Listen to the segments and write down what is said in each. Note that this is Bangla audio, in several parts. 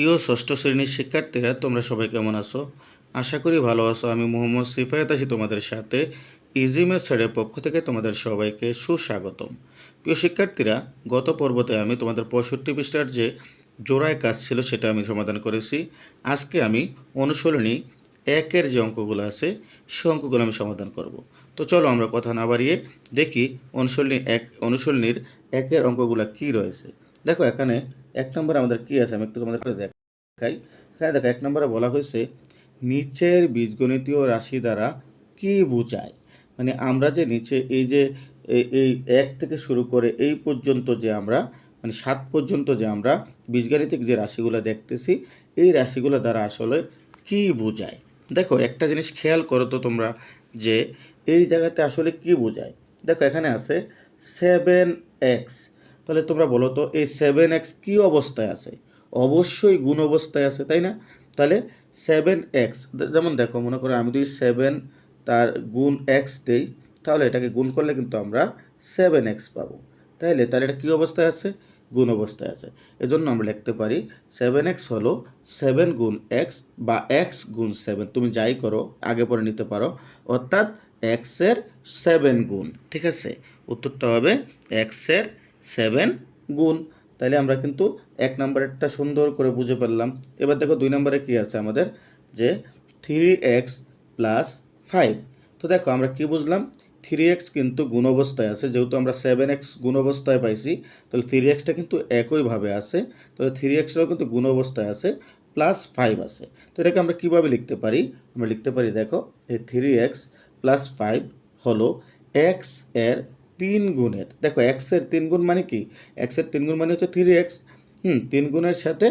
প্রিয় ষষ্ঠ শ্রেণির শিক্ষার্থীরা, তোমরা সবাই কেমন আছো? আশা করি ভালো আছো। আমি মোহাম্মদ সিফায়াত আছি তোমাদের সাথে। ইজি মেথডের পক্ষ থেকে তোমাদের সবাইকে সুস্বাগতম। প্রিয় শিক্ষার্থীরা, গত পর্বতে আমি তোমাদের পঁয়ষট্টি পৃষ্ঠার যে জোড়ায় কাজ ছিল সেটা আমি সমাধান করেছি। আজকে আমি অনুশীলনী একের যে অঙ্কগুলো আছে, সে অঙ্কগুলো আমি সমাধান করব। তো চলো আমরা কথা না বাড়িয়ে দেখি অনুশীলনী এক অনুশীলনীর একের অঙ্কগুলো কি রয়েছে। দেখো, এখানে এক নম্বরে আমাদের কি আছে? আমি একটু তোমাদের দেখাই। এখানে দেখো, এক নম্বরে বলা হয়েছে, নিচের বীজগণিতীয় রাশি দ্বারা কি বোঝায়? মানে আমরা যে নিচে, এই যে এই এক থেকে শুরু করে এই পর্যন্ত যে আমরা মানে সাত পর্যন্ত যে আমরা বীজগাণিতিক যে রাশিগুলো দেখতেছি, এই রাশিগুলো দ্বারা আসলে কি বোঝায়? দেখো, একটা জিনিস খেয়াল করো তো তোমরা যে, এই জায়গাতে আসলে কি বোঝায়? দেখো, এখানে আছে সেভেন এক্স তাহলে তোমরা বলো তো, এই সেভেন এক্স কী অবস্থায় আছে? অবশ্যই গুণ অবস্থায় আছে, তাই না? তাহলে সেভেন এক্স যেমন দেখো, মনে করো আমি যদি সেভেন তার গুণ এক্স দেই, তাহলে এটাকে গুণ করলে কিন্তু আমরা সেভেন এক্স পাবো। তাইলে, তাহলে এটা কী অবস্থায় আছে? গুণ অবস্থায় আছে। এজন্য আমরা লিখতে পারি সেভেন এক্স হলো সেভেন গুণ এক্স বা এক্স গুণ সেভেন তুমি যাই করো, আগে পরে নিতে পারো। অর্থাৎ এক্সের সেভেন গুণ, ঠিক আছে? উত্তরটা হবে এক্সের সেভেন গুণ। তাহলে আমরা কিন্তু এক নম্বরেরটা সুন্দর করে বুঝে পারলাম এবার দেখো দুই নম্বরে কি আছে আমাদের? যে থ্রি এক্স প্লাস ফাইভ তো দেখো আমরা কি বুঝলাম? থ্রি এক্স কিন্তু গুণ অবস্থায় আছে। যেহেতু আমরা সেভেন এক্স গুণ অবস্থায় পাইছি, তাহলে থ্রি এক্সটা কিন্তু একইভাবে আছে। তাহলে থ্রি এক্সটাও কিন্তু গুণ অবস্থায় আছে প্লাস ফাইভ আছে। তো এটাকে আমরা কীভাবে লিখতে পারি? আমরা লিখতে পারি, দেখো, এই থ্রি এক্স প্লাস ফাইভ হলো এক্সের তিন গুণের। দেখো এক্সের তিন গুণ মানে কি? এক্সের তিন গুণ মানে হচ্ছে থ্রি এক্স হুম, তিন গুণের সাথে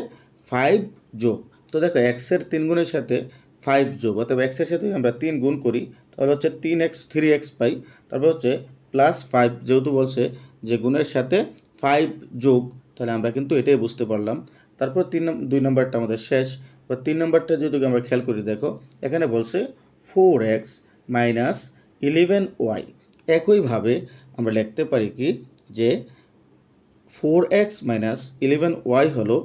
ফাইভ যোগ। তো দেখো এক্সের তিন গুণের সাথে ফাইভ যোগ, অথবা এক্সের সাথে আমরা তিন গুণ করি, তাহলে হচ্ছে তিন এক্স থ্রি এক্স পাই। তারপর হচ্ছে প্লাস ফাইভ যেহেতু বলছে যে গুণের সাথে ফাইভ যোগ, তাহলে আমরা কিন্তু এটাই বুঝতে পারলাম। তারপর তিন দুই নম্বরটা আমাদের শেষ। বা তিন নম্বরটা যদি আমরা খেয়াল করি, দেখো, এখানে বলছে four X minus eleven Y একইভাবে আমরা লিখতে পারি কি যে four X minus eleven Y হলো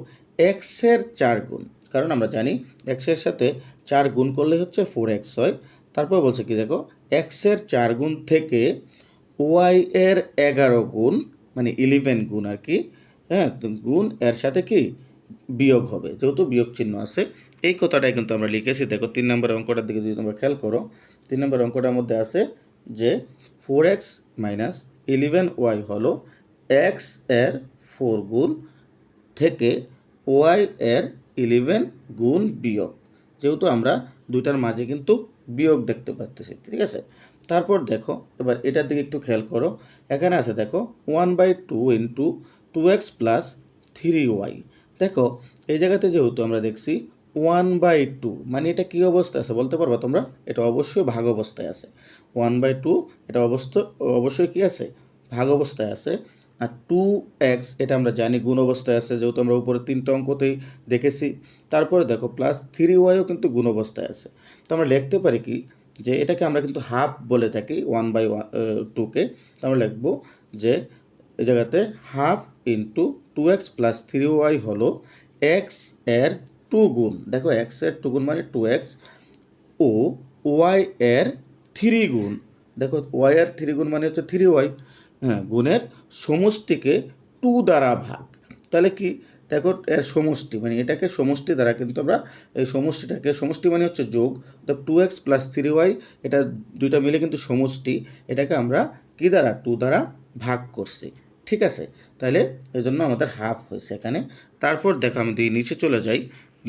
এক্সের চার গুণ। কারণ আমরা জানি এক্সের সাথে চার গুণ করলে হচ্ছে ফোর এক্স হয়। তারপর বলছে কি দেখো এক্সের চার গুণ থেকে ওয়াই এর এগারো গুণ মানে ইলেভেন গুণ আর কি হ্যাঁ গুণ এর সাথে কি? বিয়োগ হবে। যেহেতু বিয়োগ চিহ্ন আছে, এই কথাটাই কিন্তু আমরা লিখেছি। দেখো, তিন নম্বর অঙ্কটার দিকে যদি তোমরা খেয়াল করো, তিন নম্বর অঙ্কটার মধ্যে আছে যে four X minus eleven Y হলো এক্সের ফোর গুণ থেকে ওয়াই এর ইলেভেন গুণ বিয়োগ। যেহেতু আমরা দুইটার মাঝে কিন্তু বিয়োগ দেখতে পাচ্তেছি ঠিক আছে? তারপর দেখো, এবার এটার দিকে একটু খেয়াল করো। এখানে আছে দেখো one by two into two X plus three Y দেখো, এই জায়গাতে যেহেতু আমরা দেখছি ওয়ান বাই টু মানে এটা কী অবস্থায় আছে বলতে পারবা তোমরা? এটা অবশ্যই ভাগ অবস্থায় আছে। ওয়ান বাই টু, এটা অবস্থা, অবশ্যই কী আছে? ভাগ অবস্থায় আছে। আর টু এক্স, এটা আমরা জানি গুণ অবস্থায় আছে, যেহেতু আমরা উপরে তিনটা অঙ্কতেই দেখেছি। তারপরে দেখো প্লাস থ্রি ওয়াইও কিন্তু গুণ অবস্থায় আছে। তো আমরা লিখতে পারি কি? যে এটাকে আমরা কিন্তু হাফ বলে থাকি ওয়ান বাই ওয়ান টুকে তো আমরা লিখব যে এই জায়গাতে half into two X plus three Y হলো এক্সের টু গুণ দেখো এক্সের টু গুণ মানে টু এক্স ও ওয়াই এর থ্রি গুণ দেখো ওয়াই এর থ্রি গুণ মানে হচ্ছে থ্রি ওয়াই হ্যাঁ গুণের সমষ্টিকে টু দ্বারা ভাগ। তাহলে কি? দেখো এর সমষ্টি মানে এটাকে সমষ্টি দ্বারা কিন্তু আমরা এই সমষ্টিটাকে, সমষ্টি মানে হচ্ছে যোগ। Two X plus three Y এটা দুইটা মিলে কিন্তু সমষ্টি। এটাকে আমরা কি দ্বারা? টু দ্বারা ভাগ করছি। ঠিক আছে? তাহলে এই জন্য আমাদের হাফ হয়েছে এখানে। তারপর দেখো আমি দিই নিচে চলে যাই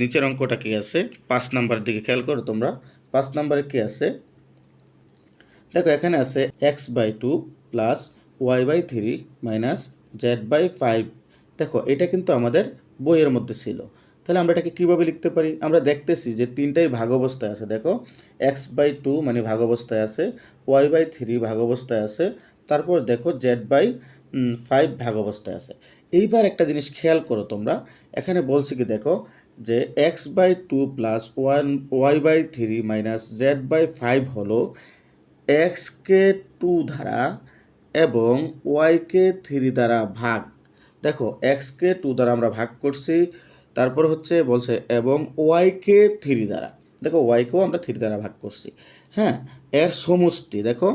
নিচের অঙ্কটা কি আছে? পাঁচ নাম্বার দিকে খেয়াল করো তোমরা। পাঁচ নাম্বারে কি আছে? দেখো, এখানে আছে X by two plus Y by three minus Z by five দেখো, এটা কিন্তু আমাদের বইয়ের মধ্যে ছিল। তাহলে আমরা এটাকে কীভাবে লিখতে পারি? আমরা দেখতেছি যে তিনটাই ভাগ অবস্থায় আছে। দেখো এক্স বাই টু মানে ভাগ অবস্থায় আছে ওয়াই বাই থ্রি ভাগ অবস্থায় আছে, তারপর দেখো জেড বাই ফাইভ ভাগ অবস্থায় আছে। এইবার একটা জিনিস খেয়াল করো তোমরা। এখানে বলছি কি, দেখো যে X by two plus one, Y by three minus Z by five হলো এক্সকে টু দ্বারা এবং ওয়াইকে থ্রি দ্বারা ভাগ। দেখো এক্সকে টু দ্বারা আমরা ভাগ করছি, তারপর হচ্ছে বলছে এবং ওয়াইকে থ্রি দ্বারা। দেখো ওয়াইকেও আমরা থ্রি দ্বারা ভাগ করছি। হ্যাঁ এর সমষ্টি, দেখো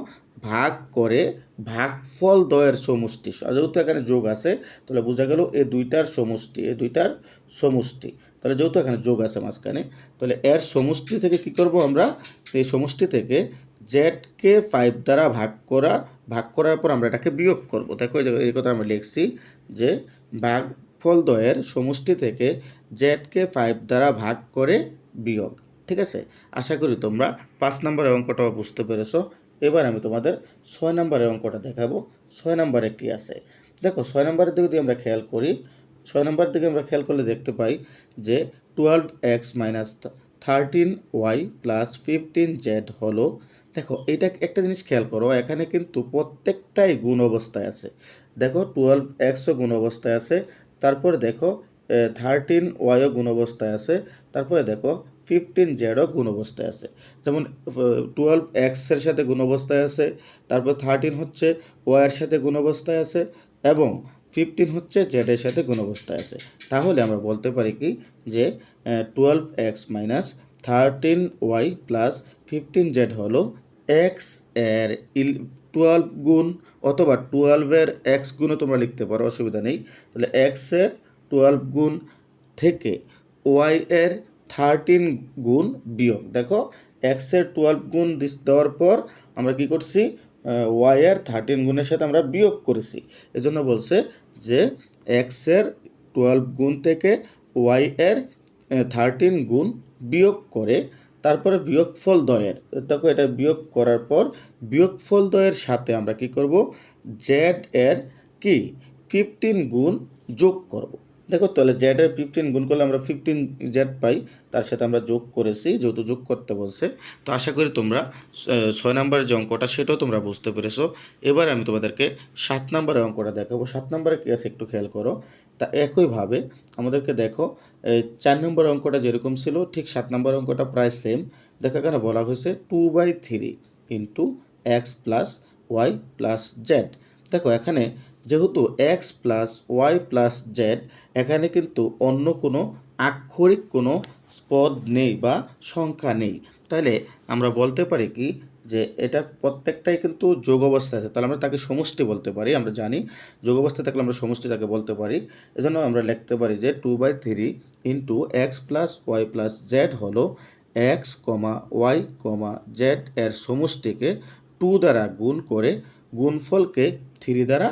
ভাগ করে ভাগফল দয়ের সমষ্টি, যেহেতু এখানে যোগ আছে, তাহলে বোঝা গেল এই দুইটার সমষ্টি এই দুইটার সমষ্টি। তাহলে যেহেতু এখানে যোগ আছে মাঝখানে, তাহলে এর সমষ্টি থেকে কি করব আমরা? এই সমষ্টি থেকে জেডকে ফাইভ দ্বারা ভাগ করা, ভাগ করার পর আমরা এটাকে বিয়োগ করব। দেখো এই কথা আমরা লিখছি যে ভাগফল দয়ের সমষ্টি থেকে জেডকে ফাইভ দ্বারা ভাগ করে বিয়োগ। ঠিক আছে? আশা করি তোমরা পাঁচ নম্বরের অঙ্কটাও বুঝতে পেরেছ। এবার আমি তোমাদের ছয় নম্বরের অঙ্কটা দেখাবো। ছয় নম্বরে কি আছে? দেখো, ছয় নম্বরের দিকে যদি আমরা খেয়াল করি, ছয় নম্বরের দিকে আমরা খেয়াল করলে দেখতে পাই যে twelve X minus thirteen Y plus fifteen Z হলো, দেখো, এইটা একটা জিনিস খেয়াল করো, এখানে কিন্তু প্রত্যেকটাই গুণ অবস্থায় আছে। দেখো টুয়েলভ এক্সও গুণ অবস্থায় আছে, তারপরে দেখো থার্টিন ওয়াইও গুণ অবস্থায় আছে, তারপরে দেখো ফিফটিন জেডও গুণ অবস্থায় আছে। যেমন টুয়েলভ এক্সের সাথে গুণ অবস্থায় আছে, তারপর থার্টিন হচ্ছে ওয়াইয়ের সাথে গুণ অবস্থায় আছে, এবং ফিফটিন হচ্ছে জেডের সাথে গুণ অবস্থায় আছে। তাহলে আমরা বলতে পারি কি যে twelve X minus thirteen Y plus fifteen Z হলো এক্সের ইল টুয়েলভ গুণ অথবা টুয়েলভের এক্স গুণও তোমরা লিখতে পারো, অসুবিধা নেই। তাহলে এক্সের টুয়েলভ গুণ থেকে ওয়াই এর থার্টিন গুণ বিয়োগ। দেখো এক্সের টুয়েলভ গুণ দিস- দেওয়ার পর আমরা কি করছি? ওয়াই এর থার্টিন গুণের সাথে আমরা বিয়োগ করেছি। এজন্য বলছে যে এক্সের টুয়েলভ গুণ থেকে ওয়াই এর থার্টিন গুণ বিয়োগ করে, তারপরে বিয়োগফল দয়ের। দেখো, এটা বিয়োগ করার পর বিয়োগফল দয়ের সাথে আমরা কি করব? জেড এর কি? ফিফটিন গুণ যোগ করব। দেখো তাহলে জেড এর ফিফটিন গুণ করলে আমরা ফিফটিন জেড পাই, তার সাথে আমরা যোগ করেছি, যেহেতু যোগ করতে বলছে, তো আশা করি তোমরা ছয় নম্বরের যে অঙ্কটা সেটাও তোমরা বুঝতে পেরেছ। এবার আমি তোমাদেরকে সাত নম্বরের অঙ্কটা দেখাবো। সাত নম্বরে কী আছে একটু খেয়াল করো। তা একইভাবে আমাদেরকে দেখো চার নম্বর অঙ্কটা যেরকম ছিল, ঠিক সাত নম্বর অঙ্কটা প্রায় সেম দেখো এখানে বলা হয়েছে two by three into X plus Y plus Z দেখো এখানে যেহেতু X plus Y plus Z এখানে কিন্তু অন্য কোনো আক্ষরিক কোনো পদ নেই বা সংখ্যা নেই। তাহলে আমরা বলতে পারি কি যে এটা প্রত্যেকটাই কিন্তু যোগ অবস্থা আছে। তাহলে আমরা তাকে সমষ্টি বলতে পারি, আমরা জানি। যোগ অবস্থা থাকলে আমরা সমষ্টি তাকে বলতে পারি। এজন্য আমরা লিখতে পারি যে two by three into X plus Y plus Z হলো X comma Y comma Z এর সমষ্টিকে টু দ্বারা গুণ করে গুণফলকে থ্রি দ্বারা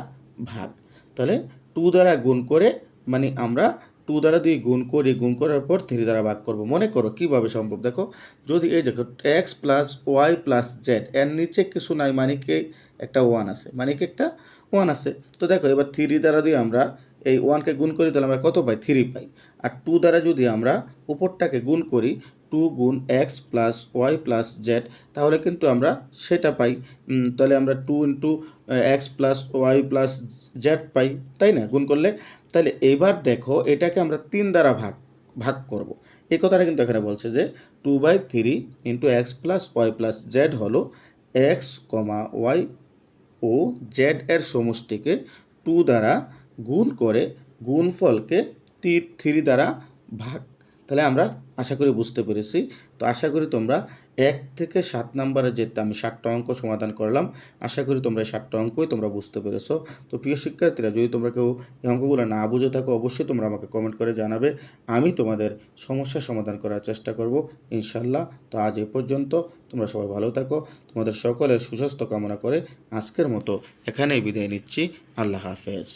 ভাগ। তাহলে টু দ্বারা গুণ করে মানে আমরা টু দ্বারা দিয়ে গুণ করি, গুণ করার পর থ্রি দ্বারা ভাগ করব। মনে করো, কীভাবে সম্ভব? দেখো, যদি এই দেখো X plus Y plus Z এর নিচে কিছু নাই মানে কি একটা ওয়ান আছে মানে কি একটা ওয়ান আছে। তো দেখো, এবার থ্রি দ্বারা দিয়ে আমরা এই ওয়ানকে গুণ করি, তাহলে আমরা কত পাই? থ্রি পাই। আর টু দ্বারা যদি আমরা উপরটাকে গুণ করি টু গুণ X plus Y plus Z তাহলে কিন্তু আমরা সেটা পাই। তাহলে আমরা two into X plus Y plus Z পাই, তাই না? গুণ করলে তাহলে এবার দেখো এটাকে আমরা তিন দ্বারা ভাগ ভাগ করব। এই কথাটা কিন্তু এখানে বলছে যে two by three into X plus Y plus Z হলো এক্স কমা ওয়াই ও জেড এর সমষ্টিকে টু দ্বারা গুণ করে গুণফলকে থ্রি দ্বারা ভাগ। তাহলে আমরা আশা করি বুঝতে পেরেছি। তো আশা করি তোমরা এক থেকে সাত নম্বরে যেতে আমি ষাটটা অঙ্ক সমাধান করলাম, আশা করি তোমরা এই ষাটটা অঙ্কই তোমরা বুঝতে পেরেছ। তো প্রিয় শিক্ষার্থীরা, যদি তোমরা কেউ এই অঙ্কগুলো না বুঝে থাকো, অবশ্যই তোমরা আমাকে কমেন্ট করে জানাবে। আমি তোমাদের সমস্যা সমাধান করার চেষ্টা করব ইনশাল্লাহ তো আজ এ পর্যন্ত তোমরা সবাই ভালো থাকো, তোমাদের সকলের সুস্বাস্থ্য কামনা করে আজকের মতো এখানেই বিদায় নিচ্ছি। আল্লাহ হাফেজ।